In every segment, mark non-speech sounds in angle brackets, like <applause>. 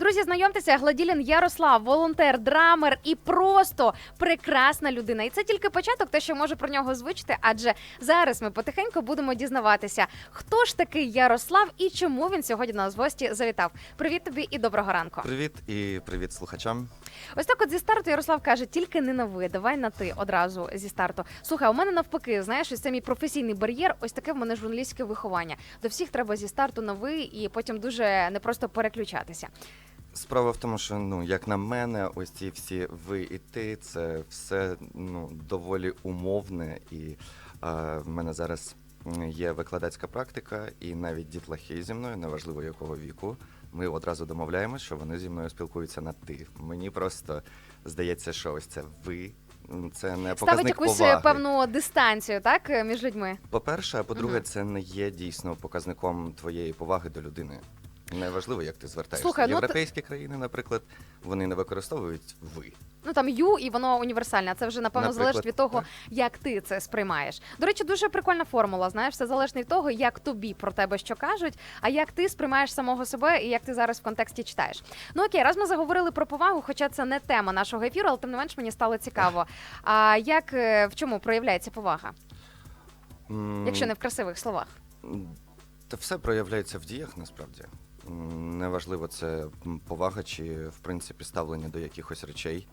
Друзі, знайомтеся, Гладілін Ярослав, волонтер, драмер і просто прекрасна людина. І це тільки початок, те, що може про нього звучити. Адже зараз ми потихеньку будемо дізнаватися, хто ж такий Ярослав і чому він сьогодні на нас в гості завітав. Привіт тобі і доброго ранку. Привіт і привіт слухачам. Ось так, от зі старту Ярослав каже, тільки не на ви, давай на ти одразу зі старту. Слухай, у мене навпаки, знаєш, ось це мій професійний бар'єр. Ось таке в мене журналістське виховання. До всіх треба зі старту на ви і потім дуже не просто переключатися. Справа в тому, що ну як на мене, ось ці всі ви і ти, це все ну доволі умовне, і е, в мене зараз є викладацька практика, і навіть дітлахи зі мною, неважливо якого віку. Ми одразу домовляємося, що вони зі мною спілкуються на ти. Мені просто здається, що ось це ви. Це не Ставить якусь поваги. певну дистанцію, так, між людьми. По-перше, а по-друге, Мгм. це не є дійсно показником твоєї поваги до людини. Неважливо, як ти звертаєшся. Слухай, ну, Європейські країни, наприклад, вони не використовують ви. Ну там ю, і воно універсальне. Це вже напевно Наприклад, залежить від того, так. як ти це сприймаєш. До речі, дуже прикольна формула. Знаєш, все залежить від того, як тобі про тебе що кажуть, а як ти сприймаєш самого себе і як ти зараз в контексті читаєш. Ну окей, раз ми заговорили про повагу, хоча це не тема нашого ефіру, але тим не менш мені стало цікаво. А як е, в чому проявляється повага, М, якщо не в красивих словах? Та все проявляється в діях насправді. Неважливо, це повага чи в принципі ставлення до якихось речей.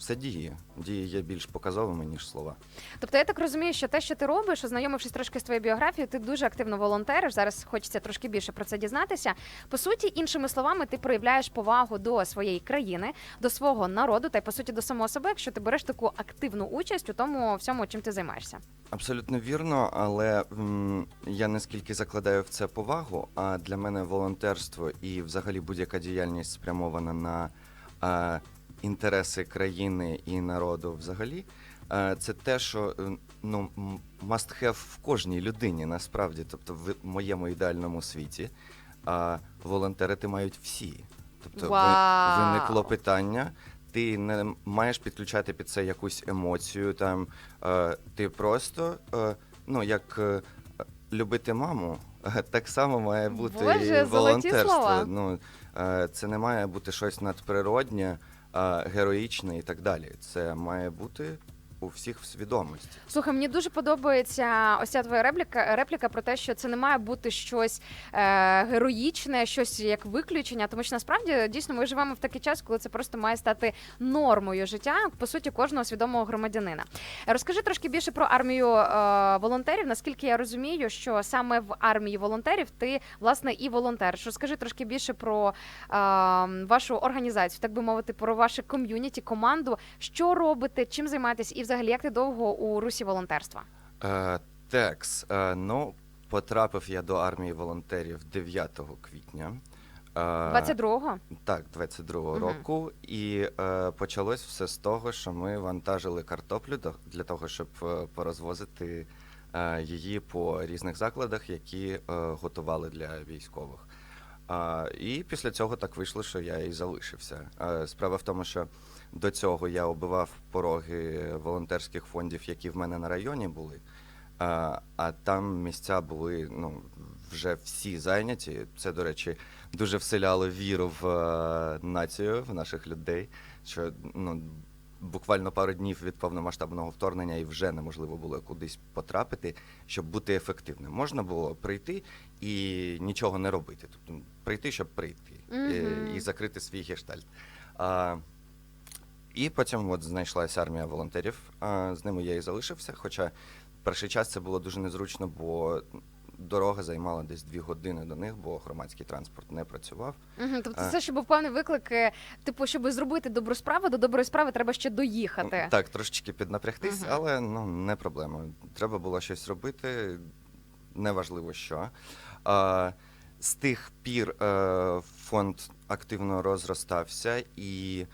Все дії. Дії є більш показовими, ніж слова. Тобто я так розумію, що те, що ти робиш, ознайомившись трошки з твоєю біографією, ти дуже активно волонтериш. Зараз хочеться трошки більше про це дізнатися. По суті, іншими словами, ти проявляєш повагу до своєї країни, до свого народу та й по суті до самого себе, якщо ти береш таку активну участь у тому всьому, чим ти займаєшся. Абсолютно вірно, але м, я не скільки закладаю в це повагу, а для мене волонтерство і взагалі будь-яка діяльність спрямована на е, інтереси країни і народу взагалі. е, Це те, що е, ну, must have в кожній людині насправді, тобто в моєму ідеальному світі. А волонтерити мають всі. Тобто Вау! виникло питання, ти не маєш підключати під це якусь емоцію. Там е, ти просто, е, ну як е, любити маму, <laughs> так само має бути Боже, і волонтерство. Ну е, це не має бути щось надприроднє, героїчне і так далі. Це має бути у всіх в свідомості. Слухай, мені дуже подобається ось ця твоя репліка, репліка про те, що це не має бути щось е, героїчне, щось як виключення, тому що насправді дійсно ми живемо в такий час, коли це просто має стати нормою життя, по суті, кожного свідомого громадянина. Розкажи трошки більше про армію е, волонтерів. Наскільки я розумію, що саме в армії волонтерів ти власне і волонтер. Що скажи трошки більше про е, вашу організацію, так би мовити, про ваше ком'юніті, команду, що робите, чим займаєтесь, і взагалі як ти довго у русі волонтерства? Е, Текс. Е, ну, потрапив я до армії волонтерів 9 квітня. Е, 22-го? Так, 22-го Мгм. року. І е, почалось все з того, що ми вантажили картоплю для того, щоб е, порозвозити е, її по різних закладах, які е, готували для військових. А, і після цього так вийшло, що я і залишився. Е, справа в тому, що до цього я оббивав пороги волонтерських фондів, які в мене на районі були. А, а там місця були ну, вже всі зайняті. Це, до речі, дуже вселяло віру в е, націю, в наших людей. Що ну, буквально пару днів від повномасштабного вторгнення і вже неможливо було кудись потрапити, щоб бути ефективним. Можна було прийти і нічого не робити. Тобто прийти, щоб прийти, е, Мгм. і закрити свій гештальт. А, і потім от знайшлася армія волонтерів. З ними я і залишився. Хоча перший час це було дуже незручно, бо дорога займала десь дві години до них, бо громадський транспорт не працював. Угу, тобто це ще був певний виклик. е, Типу, щоб зробити добру справу, до доброї справи треба ще доїхати. Так, трошечки піднапрягтись, Мгм. але ну не проблема. Треба було щось робити, неважливо що. А, з тих пір е, фонд активно розростався і.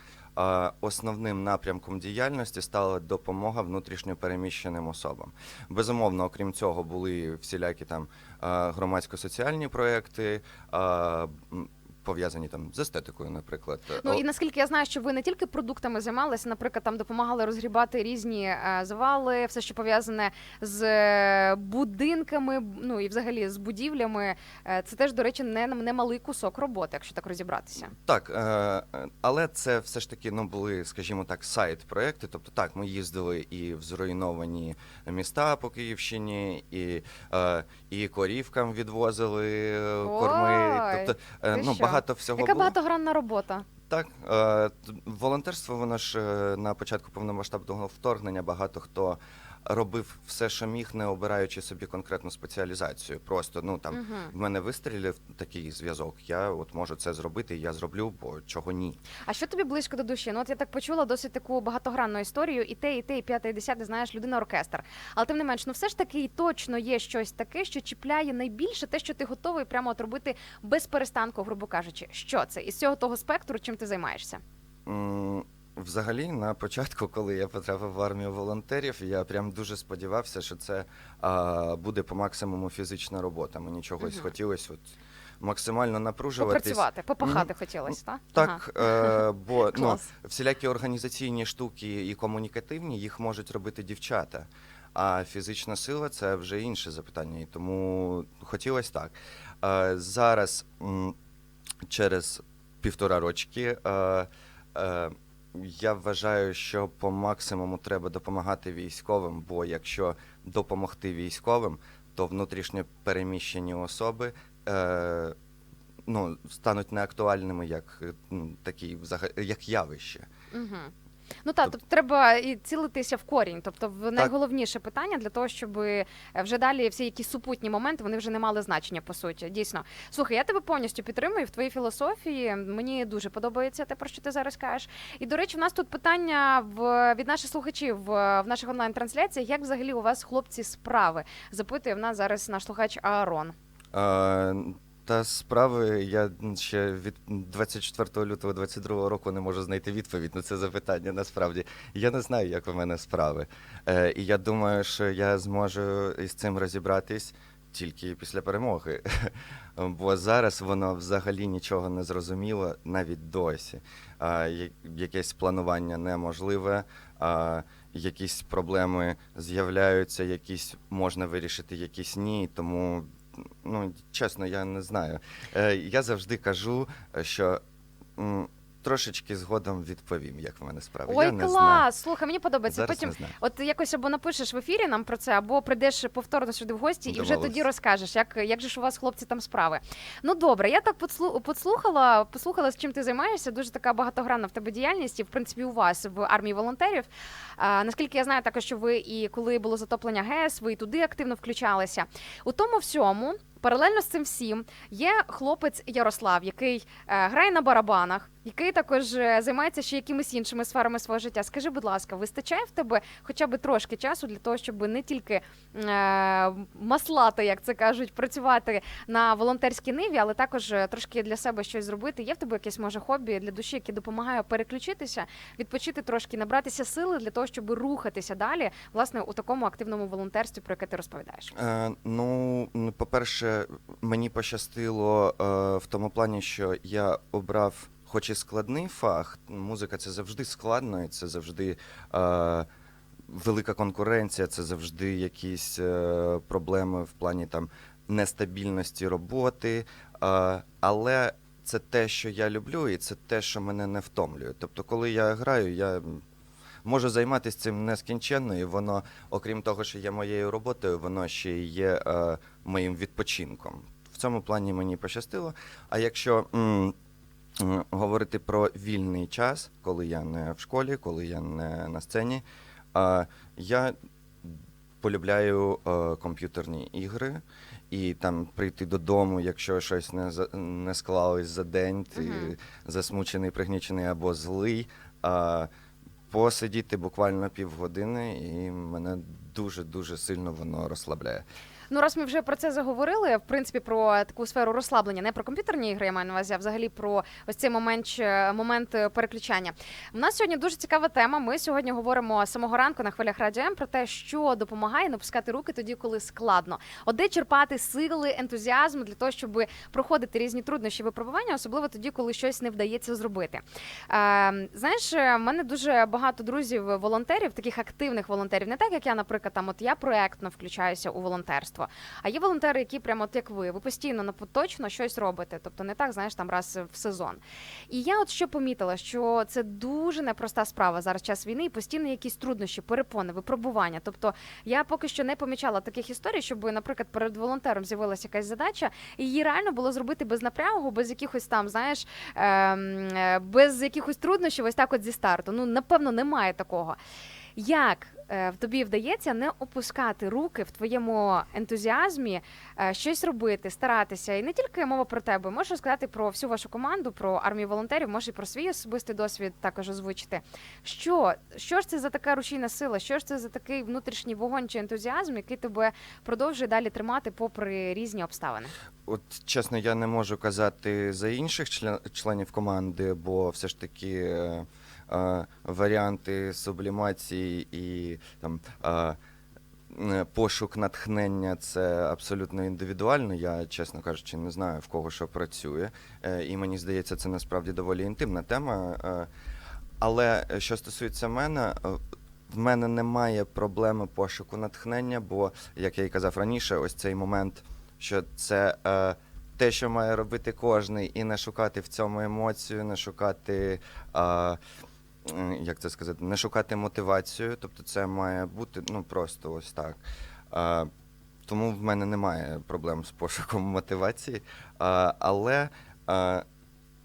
Основним напрямком діяльності стала допомога внутрішньо переміщеним особам. Безумовно, окрім цього, були всілякі там громадсько-соціальні проекти, пов'язані там з естетикою, наприклад. Ну і наскільки я знаю, що ви не тільки продуктами займалися, наприклад, там допомагали розгрібати різні е, завали, все, що пов'язане з е, будинками, ну і взагалі з будівлями. Е, Це теж, до речі, не, не малий кусок роботи, якщо так розібратися. Так, але це все ж таки ну, були, скажімо так, сайт-проекти. Тобто, так, ми їздили і в зруйновані міста по Київщині, і, і корівкам відвозили е, корми. Ой, Тобто, е, ти ну, що? багато всього Яка було. багатогранна робота. Так, е, т- волонтерство, воно ж е, на початку повномасштабного вторгнення багато хто робив все, що міг, не обираючи собі конкретну спеціалізацію. Просто ну там Мгм. в мене вистрілив такий зв'язок. Я от можу це зробити, я зроблю, бо чого ні. А що тобі близько до душі? Ну от я так почула досить таку багатогранну історію, і те, і те, і п'яте, і десяте, знаєш, людина оркестр. Але тим не менш, ну все ж таки і точно є щось таке, що чіпляє найбільше те, що ти готовий прямо от робити без перестанку, грубо кажучи. Що це? Із цього того спектру, чим ти займаєшся? М, Взагалі, на початку, коли я потрапив в армію волонтерів, я прям дуже сподівався, що це а, буде по максимуму фізична робота. Мені чогось Мгм. хотілося от, максимально напружуватись. Попрацювати, попахати Мгм. хотілося, так? Так, е, бо <laughs> ну, всілякі організаційні штуки і комунікативні їх можуть робити дівчата. А фізична сила це вже інше запитання. І тому хотілося так. Е, зараз м, через півтора рочки. Е, е, я вважаю, що по максимуму треба допомагати військовим, бо якщо допомогти військовим, то внутрішньо переміщені особи е, ну, стануть неактуальними як ну, такі як явище. Угу. Ну так, тобто треба і цілитися в корінь. Тобто, в найголовніше питання для того, щоб е, вже далі всі якісь супутні моменти вони вже не мали значення по суті. Дійсно, слухай, я тебе повністю підтримую в твоїй філософії. Мені дуже подобається те, про що ти зараз кажеш. І до речі, в нас тут питання в від наших слухачів в, в наших онлайн-трансляціях. Як взагалі у вас хлопці справи? Запитує в нас зараз наш слухач Аарон. Та справи я ще від 24 лютого 22 року не можу знайти відповідь на це запитання. Насправді я не знаю, як у мене справи. Е, і я думаю, що я зможу із цим розібратись тільки після перемоги. <laughs> Бо зараз воно взагалі нічого не зрозуміло, навіть досі. А, якесь планування неможливе, а, якісь проблеми з'являються, якісь можна вирішити, якісь ні. Тому, ну, чесно, я не знаю. Е, я завжди кажу, е, що трошечки згодом відповім, як в мене справи. Ой, я не знаю. Слухай, мені подобається. Зараз Потім не знаю. От якось або напишеш в ефірі нам про це, або прийдеш повторно сюди в гості, і вже тоді розкажеш, як, як же ж у вас, хлопці, там справи. Ну добре, я так подслу- подслухала, послухала, з чим ти займаєшся. Дуже така багатогранна в тебе діяльність, і в принципі у вас в армії волонтерів. А, наскільки я знаю, також що ви і коли було затоплення ГЕС, ви і туди активно включалися. У тому всьому. Паралельно з цим всім є хлопець Ярослав, який е, грає на барабанах, який також е, займається ще якимись іншими сферами свого життя. Скажи, будь ласка, вистачає в тебе хоча б трошки часу для того, щоб не тільки е, маслати, як це кажуть, працювати на волонтерській ниві, але також е, трошки для себе щось зробити. Є в тебе якесь може хобі для душі, яке допомагає переключитися, відпочити трошки, набратися сили для того, щоб рухатися далі, власне, у такому активному волонтерстві, про яке ти розповідаєш. Е, ну, по-перше, мені пощастило е, в тому плані, що я обрав, хоч і складний фах, музика це завжди складно, і це завжди е, велика конкуренція, це завжди якісь е, проблеми в плані там нестабільності роботи. Е, але це те, що я люблю, і це те, що мене не втомлює. Тобто, коли я граю, я. Можу займатися цим нескінченно, і воно, окрім того, що є моєю роботою, воно ще й є е, моїм відпочинком. В цьому плані мені пощастило. А якщо м, говорити про вільний час, коли я не в школі, коли я не на сцені, е, я полюбляю е, комп'ютерні ігри. І там прийти додому, якщо щось не, не склалось за день, ти Мгм. засмучений, пригнічений або злий. А, посидіти буквально півгодини, і мене дуже дуже сильно воно розслабляє. Ну, раз ми вже про це заговорили, в принципі, про таку сферу розслаблення, не про комп'ютерні ігри, я маю на увазі, а взагалі про ось цей момент, е, момент е, переключання. У нас сьогодні дуже цікава тема. Ми сьогодні говоримо з самого ранку на хвилях Радіо М про те, що допомагає не опускати руки тоді, коли складно. От де черпати сили, ентузіазм для того, щоб проходити різні труднощі випробування, особливо тоді, коли щось не вдається зробити. Е, знаєш, в мене дуже багато друзів волонтерів, таких активних волонтерів, не так як я, наприклад, там от я проектно включаюся у волонтерство. А є волонтери, які прямо от як ви, ви постійно на поточно щось робите, тобто не так, знаєш, там раз в сезон. І я от що помітила, що це дуже непроста справа зараз час війни, і постійно якісь труднощі, перепони, випробування. Тобто я поки що не помічала таких історій, щоб, наприклад, перед волонтером з'явилася якась задача, і її реально було зробити без напрягу, без якихось там, знаєш, ем, е, без якихось труднощів, ось так от зі старту. Ну, напевно, немає такого. Як в тобі вдається не опускати руки в твоєму ентузіазмі, е, щось робити, старатися, і не тільки мова про тебе, можеш розказати про всю вашу команду, про армію волонтерів, може і про свій особистий досвід також озвучити. Що, що ж це за така рушійна сила? Що ж це за такий внутрішній вогонь чи ентузіазм, який тебе продовжує далі тримати попри різні обставини? От чесно, я не можу казати за інших член- членів команди, бо все ж таки е, е, варіанти сублімації і там. Пошук натхнення це абсолютно індивідуально. Я, чесно кажучи, не знаю в кого що працює. Е, І мені здається, це насправді доволі інтимна тема. Е, Але е, що стосується мене, в мене немає проблеми пошуку натхнення, бо, як я і казав раніше, ось цей момент, що це те, що має робити кожний, і не шукати в цьому емоцію, не шукати. Е, як це сказати, не шукати мотивацію, тобто це має бути ну просто ось так. Е, тому в мене немає проблем з пошуком мотивації. Е, але е,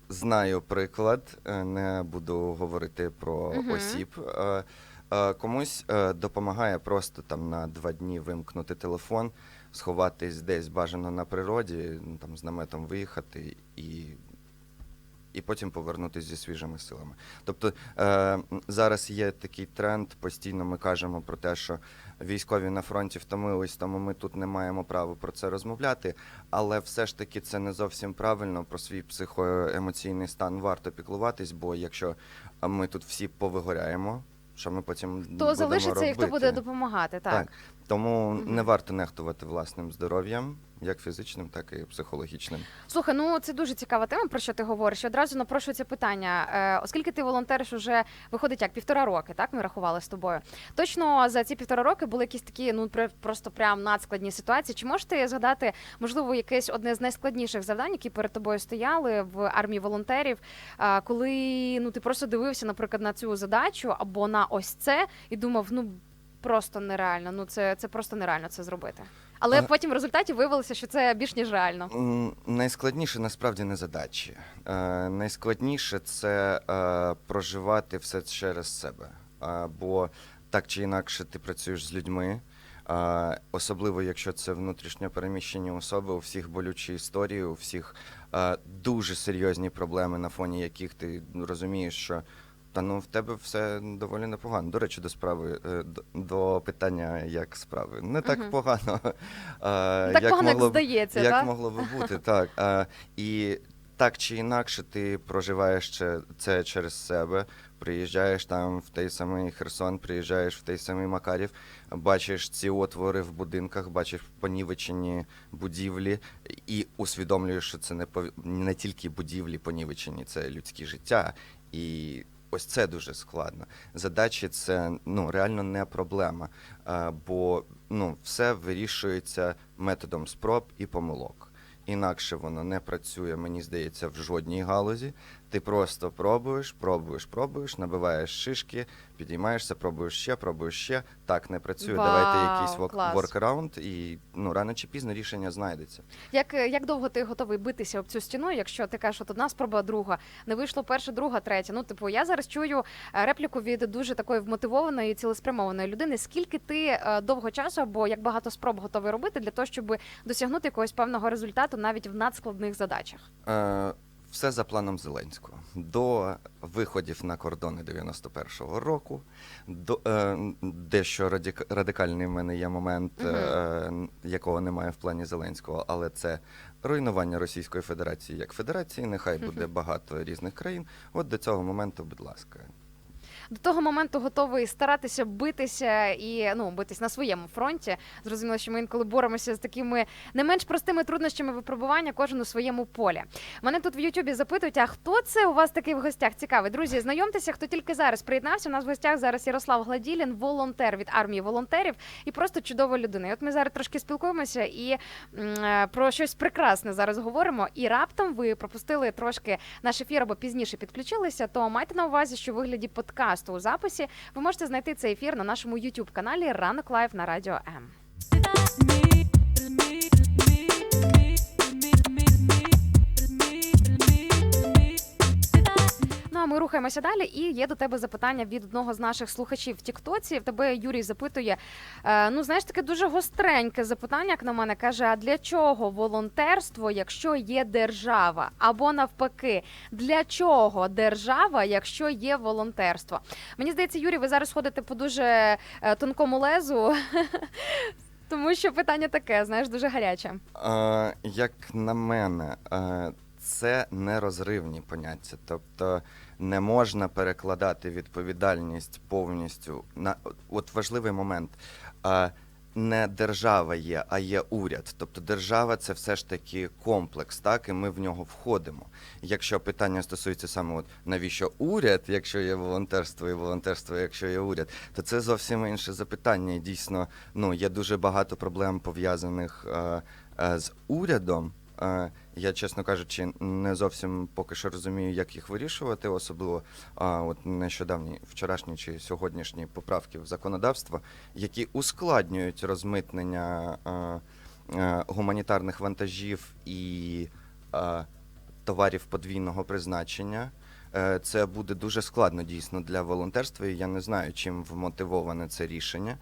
знаю приклад, е, не буду говорити про Мгм. осіб. Е, е, комусь е, допомагає просто там на два дні вимкнути телефон, сховатись десь бажано на природі, ну, там з наметом виїхати і. І потім повернутися зі свіжими силами. Тобто е, зараз є такий тренд, постійно ми кажемо про те, що військові на фронті втомились, тому ми тут не маємо права про це розмовляти. Але все ж таки це не зовсім правильно. Про свій психоемоційний стан варто піклуватись, бо якщо ми тут всі повигоряємо, що ми потім Хто будемо залишиться і хто буде допомагати? Так. Так. Тому Мгм. не варто нехтувати власним здоров'ям, як фізичним, так і психологічним. Слухай, ну це дуже цікава тема, про що ти говориш. Одразу напрошується питання. Е, оскільки ти волонтериш уже виходить як півтора роки, так ми рахували з тобою. Точно за ці півтора роки були якісь такі, ну пр- просто прям надскладні ситуації. Чи можеш ти згадати, можливо, якесь одне з найскладніших завдань, які перед тобою стояли в армії волонтерів, е, коли ну ти просто дивився, наприклад, на цю задачу або на ось це і думав, ну просто нереально. Ну це, це просто нереально це зробити. Але А- потім в результаті виявилося, що це більш ніж реально. Найскладніше насправді не задачі. Е, найскладніше це е, проживати все через себе. Е, бо так чи інакше ти працюєш з людьми. Е, особливо, якщо це внутрішньо переміщені особи, у всіх болючі історії, у всіх е, дуже серйозні проблеми, на фоні яких ти розумієш, що та ну в тебе все доволі непогано. До речі, до справи е, до, питання, як справи. Не так Мгм. погано. <laughs> е, Так погано, як могло б- здається, як так? могло би бути, <laughs> так. А, і так чи інакше ти проживаєш це, це через себе. Приїжджаєш там в той самий Херсон, приїжджаєш в той самий Макарів, бачиш ці отвори в будинках, бачиш понівечені будівлі і усвідомлюєш, що це не, пов- не тільки будівлі понівечені, це людське життя. І ось це дуже складно. Задачі це ну, реально не проблема, бо ну, все вирішується методом спроб і помилок. Інакше воно не працює, мені здається, в жодній галузі. Ти просто пробуєш, пробуєш, пробуєш, набиваєш шишки, підіймаєшся, пробуєш ще, пробуєш ще. Так не працює. Давайте якийсь вок- клас. воркараунд, і ну рано чи пізно рішення знайдеться. Як, як довго ти готовий битися об цю стіну, якщо ти кажеш, от одна спроба, друга, не вийшло перша, друга, третя. Ну, типу, я зараз чую е, репліку від дуже такої вмотивованої, цілеспрямованої людини. Скільки ти е, довго часу або як багато спроб готовий робити для того, щоб досягнути якогось певного результату навіть в надскладних задачах? Е, все за планом Зеленського. До виходів на кордони 91-го року, до, е, дещо радик, радикальний в мене є момент, е, якого немає в плані Зеленського, але це руйнування Російської Федерації як федерації. Нехай буде багато різних країн. От до цього моменту, будь ласка. До того моменту готовий старатися битися і ну битись на своєму фронті. Зрозуміло, що ми інколи боремося з такими не менш простими труднощами випробування, кожен у своєму полі. Мене тут в Ютубі запитують: а хто це у вас такий в гостях? Цікавий друзі, знайомтеся, хто тільки зараз приєднався. У нас в гостях зараз Ярослав Гладілін, волонтер від армії волонтерів і просто чудова людина. І от ми зараз трошки спілкуємося і е, про щось прекрасне зараз говоримо. І раптом ви пропустили трошки наш ефір або пізніше підключилися, то майте на увазі, що у вигляді подкасту у записі ви можете знайти цей ефір на нашому youtube каналі Ранок Лайв на радіо М. а ми рухаємося далі. І є до тебе запитання від одного з наших слухачів в Тіктоці. В тебе Юрій запитує: е, ну знаєш, таке дуже гостреньке запитання, як на мене каже: а для чого волонтерство, якщо є держава? Або навпаки, для чого держава, якщо є волонтерство? Мені здається, Юрій, ви зараз ходите по дуже е, тонкому лезу. <laughs> Тому що питання таке, знаєш, дуже гаряче. Е, як на мене, е, це нерозривні поняття. Тобто не можна перекладати відповідальність повністю на от важливий момент. Не держава є, а є уряд. Тобто держава це все ж таки комплекс, так, і ми в нього входимо. Якщо питання стосується саме от навіщо уряд, якщо є волонтерство, і волонтерство, якщо є уряд, то це зовсім інше запитання. Дійсно, ну є дуже багато проблем пов'язаних е, е, з урядом. Я, чесно кажучи, не зовсім поки що розумію, як їх вирішувати, особливо от нещодавні вчорашні чи сьогоднішні поправки в законодавство, які ускладнюють розмитнення гуманітарних вантажів і товарів подвійного призначення. Е, Це буде дуже складно дійсно для волонтерства, і я не знаю, чим вмотивоване це рішення.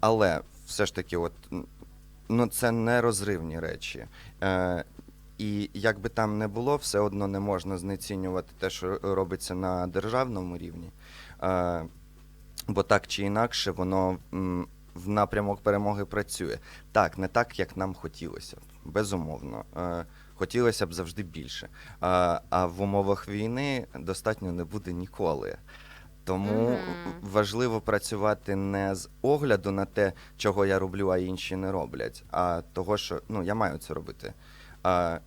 Але все ж таки, от ну це не розривні речі. Е, і як би там не було, все одно не можна знецінювати те, що робиться на державному рівні. Е, бо так чи інакше, воно м, в напрямок перемоги працює. Так, не так, як нам хотілося б, безумовно. Е, хотілося б завжди більше. А, а в умовах війни достатньо не буде ніколи. Тому Мгм. важливо працювати не з огляду на те, чого я роблю, а інші не роблять, а того, що ну, я маю це робити. А,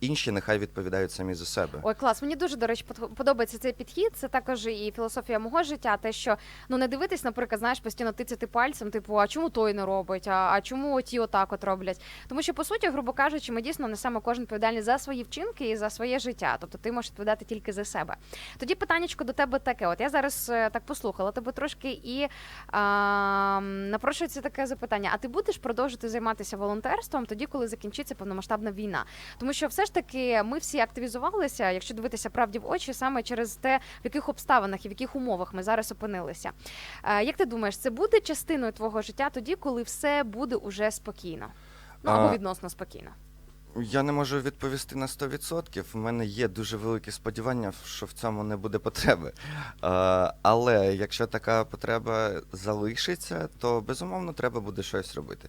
інші нехай відповідають самі за себе. Ой, клас. Мені дуже до речі под- подобається цей підхід. Це також і філософія мого життя. Те, що ну не дивитись, наприклад, знаєш, постійно тицяти пальцем, типу, а чому той не робить? А, а чому ті отак от роблять? Тому що по суті, грубо кажучи, ми дійсно несемо кожен відповідальність за свої вчинки і за своє життя. Тобто ти можеш відповідати тільки за себе. Тоді питаннячко до тебе таке. От я зараз е, так послухала тебе трошки і а, напрошується таке запитання: а ти будеш продовжувати займатися волонтерством тоді, коли закінчиться повномасштабна війна? Тому що все ж таки ми всі активізувалися, якщо дивитися правді в очі, саме через те, в яких обставинах і в яких умовах ми зараз опинилися. Е, Як ти думаєш, це буде частиною твого життя тоді, коли все буде уже спокійно? Ну або відносно спокійно. Я не можу відповісти на 100%. У мене є дуже великі сподівання, що в цьому не буде потреби. Але якщо така потреба залишиться, то безумовно треба буде щось робити.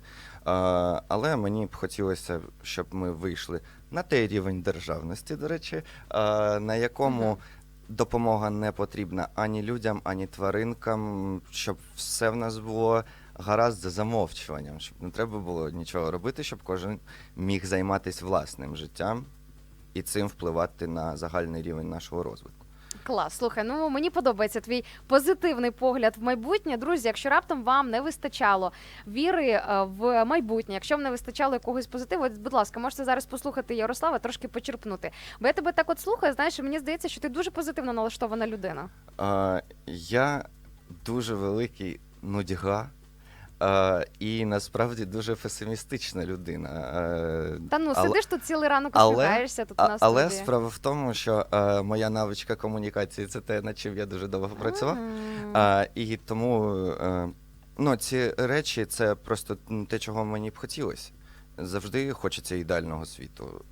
Але мені б хотілося, щоб ми вийшли на той рівень державності, до речі, на якому. Допомога не потрібна ані людям, ані тваринкам, щоб все в нас було гаразд за замовчуванням, щоб не треба було нічого робити, щоб кожен міг займатися власним життям і цим впливати на загальний рівень нашого розвитку. Клас, слухай, ну мені подобається твій позитивний погляд в майбутнє. Друзі, якщо раптом вам не вистачало віри е, в майбутнє, якщо вам не вистачало якогось позитиву, будь ласка, можете зараз послухати Ярослава, трошки почерпнути. Бо я тебе так от слухаю, знаєш, мені здається, що ти дуже позитивно налаштована людина. Е, я дуже великий нудьга. Е, і насправді дуже песимістична людина. Е, Та ну але- сидиш тут цілий ранок, усміхаєшся тут у А, нас. але студії. справа в тому, що е, моя навичка комунікації це те, над чим я дуже довго працював. Мгм. А, і тому е, ну, ці речі це просто те, чого мені б хотілося. Завжди хочеться ідеального світу.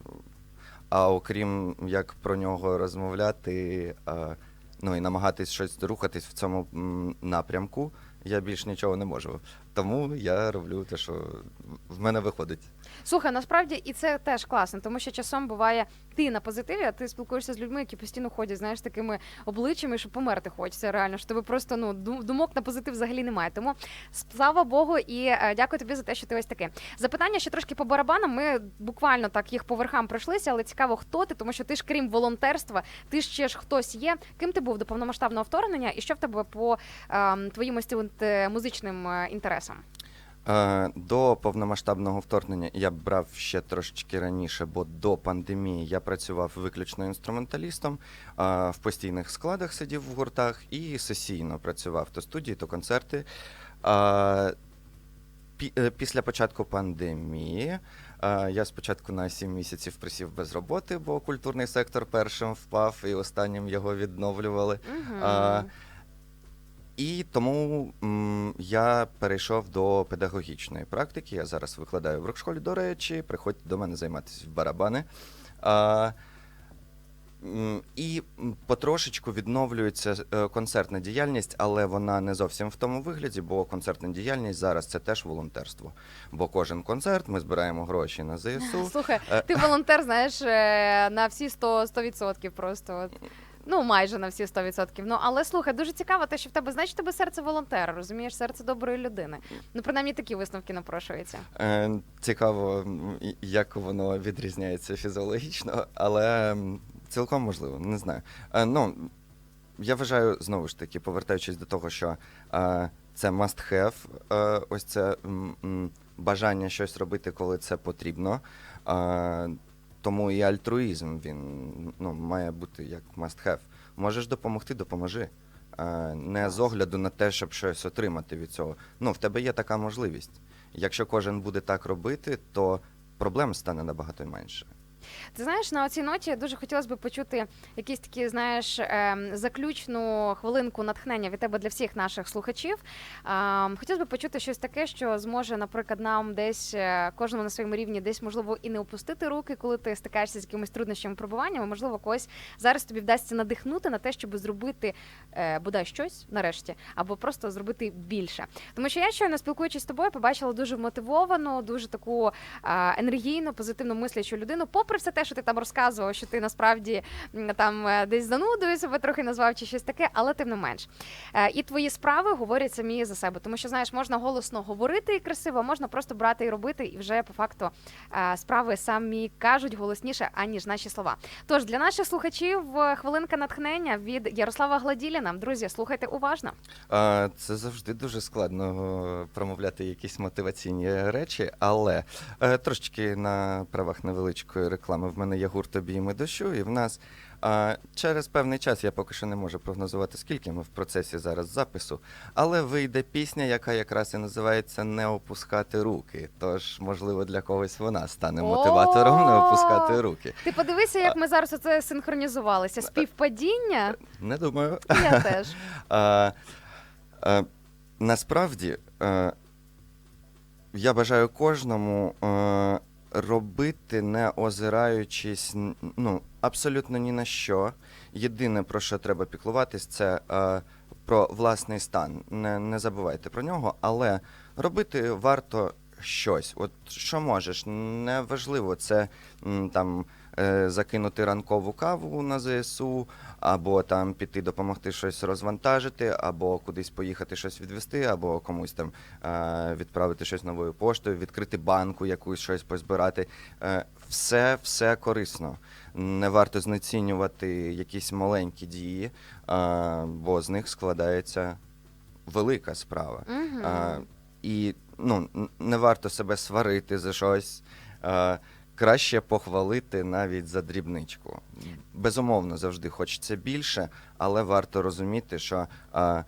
А окрім як про нього розмовляти, а, ну і намагатись щось рухатись в цьому напрямку, я більш нічого не можу. Тому я роблю те, що в мене виходить. Слухай, насправді і це теж класно, тому що часом буває ти на позитиві, а ти спілкуєшся з людьми, які постійно ходять, знаєш, такими обличчями, що померти хочеться реально. Що тебе просто ну ду- думок на позитив взагалі немає. Тому слава Богу, і е, дякую тобі за те, що ти ось таке. Запитання ще трошки по барабанам. Ми буквально так їх по верхам пройшлися, але цікаво, хто ти, тому що ти ж крім волонтерства, ти ж ще ж хтось є. Ким ти був до повномасштабного вторгнення, і що в тебе по ем, твоїм ось е, музичним е, інтересам? Е, До повномасштабного вторгнення я брав ще трошечки раніше, бо до пандемії я працював виключно інструменталістом, е, в постійних складах сидів в гуртах і сесійно працював то студії, то концерти. Е, пі- Після початку пандемії я спочатку на 7 місяців присів без роботи, бо культурний сектор першим впав і останнім його відновлювали. Угу. І тому м, я перейшов до педагогічної практики. Я зараз викладаю в рок-школі. До речі, приходьте до мене займатися в барабани. А, м, і потрошечку відновлюється е, концертна діяльність, але вона не зовсім в тому вигляді, бо концертна діяльність зараз це теж волонтерство. Бо кожен концерт ми збираємо гроші на <laughs> ЗСУ. Слухай, Е. ти волонтер, знаєш, е, на всі 100%, 100% просто. От. Ну, майже на всі 100%. Ну, але слухай, дуже цікаво, те, що в тебе, значить, тебе серце волонтера, розумієш, серце доброї людини. Ну, принаймні такі висновки напрошуються. Е, Цікаво, як воно відрізняється фізіологічно, але цілком можливо, не знаю. Е, Ну, я вважаю, знову ж таки, повертаючись до того, що е, це must have, е, ось це м, м, бажання щось робити, коли це потрібно. Е, Тому і альтруїзм він ну, має бути як must have. Можеш допомогти, допоможи. Е, Не з огляду на те, щоб щось отримати від цього. Ну, в тебе є така можливість. Якщо кожен буде так робити, то проблем стане набагато менше. Ти знаєш, на оцій ноті дуже хотілося б почути якісь такі, знаєш, ем, заключну хвилинку натхнення від тебе для всіх наших слухачів. Ем, Хотілося б почути щось таке, що зможе, наприклад, нам десь е, кожному на своєму рівні, десь можливо і не опустити руки, коли ти стикаєшся з якимись труднощами пробуваннями. Можливо, когось зараз тобі вдасться надихнути на те, щоб зробити е, бодай щось нарешті, або просто зробити більше. Тому що я щойно спілкуючись з тобою, побачила дуже мотивовану, дуже таку енергійну, позитивно мислячу людину. Попри все те, що ти там розказував, що ти насправді там е, десь занудою себе трохи назвав чи щось таке, але тим не менш. Е, І твої справи говорять самі за себе, тому що знаєш, можна голосно говорити і красиво, можна просто брати і робити, і вже по факту е, справи самі кажуть голосніше, аніж наші слова. Тож для наших слухачів хвилинка натхнення від Ярослава Гладіліна. Друзі, слухайте уважно. Це завжди дуже складно промовляти якісь мотиваційні речі, але трошечки на правах невеличкої реклами. В мене є гурт обійми дощу, і в нас а, через певний час я поки що не можу прогнозувати, скільки ми в процесі зараз запису, але вийде пісня, яка якраз і називається Не опускати руки. Тож, можливо, для когось вона стане мотиватором не опускати руки. Ти подивися, як ми зараз оце синхронізувалися. Співпадіння? Не думаю. Я теж. <laughs> А, а, насправді, е, я бажаю кожному е, робити, не озираючись ну, абсолютно ні на що. Єдине, про що треба піклуватись, це е, про власний стан. Не, не забувайте про нього, але робити варто щось. От що можеш, неважливо, це там закинути ранкову каву на ЗСУ, або там піти допомогти щось розвантажити, або кудись поїхати щось відвести, або комусь там е, відправити щось новою поштою, відкрити банку, якусь щось позбирати. Е, все, все корисно. Не варто знецінювати якісь маленькі дії, е, бо з них складається велика справа. А, і ну, не варто себе сварити за щось. Краще похвалити навіть за дрібничку. Безумовно, завжди хочеться більше, але варто розуміти, що а,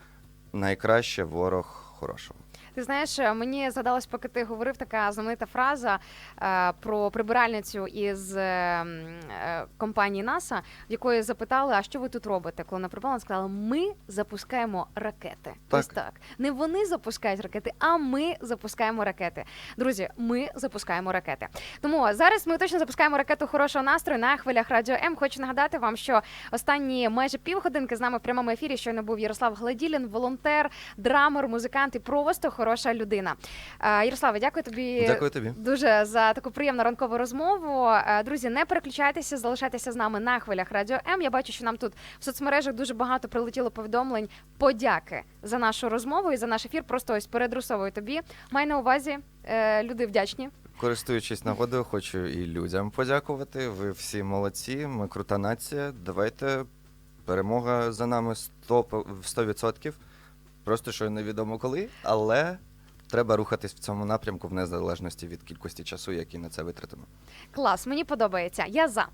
найкраще ворог хорошого. Ти знаєш, е, мені згадалось, поки ти говорив така знаменита фраза е, про прибиральницю із е, е, компанії НАСА, в якої запитали, а що ви тут робите? Коли вона прибрала, вона сказала, ми запускаємо ракети. Так. Ось так. Не вони запускають ракети, а ми запускаємо ракети. Друзі, ми запускаємо ракети. Тому зараз ми точно запускаємо ракету хорошого настрою на хвилях радіо М. Хочу нагадати вам, що останні майже півгодинки з нами в прямому ефірі щойно був Ярослав Гладілін, волонтер, драмер, музикант і просто хороша людина. Е, Ярославе, дякую тобі. Дякую тобі. Дуже за таку приємну ранкову розмову. Е, Друзі, не переключайтеся, залишайтеся з нами на хвилях Радіо М. Я бачу, що нам тут в соцмережах дуже багато прилетіло повідомлень. Подяки за нашу розмову і за наш ефір. Просто ось передрусовую тобі. Май на увазі, е, люди вдячні. Користуючись нагодою, хочу і людям подякувати. Ви всі молодці, ми крута нація. Давайте перемога за нами 100, по- в 100%. Просто що невідомо коли, але треба рухатись в цьому напрямку в незалежності від кількості часу, який на це витратимо. Клас, мені подобається. Я за.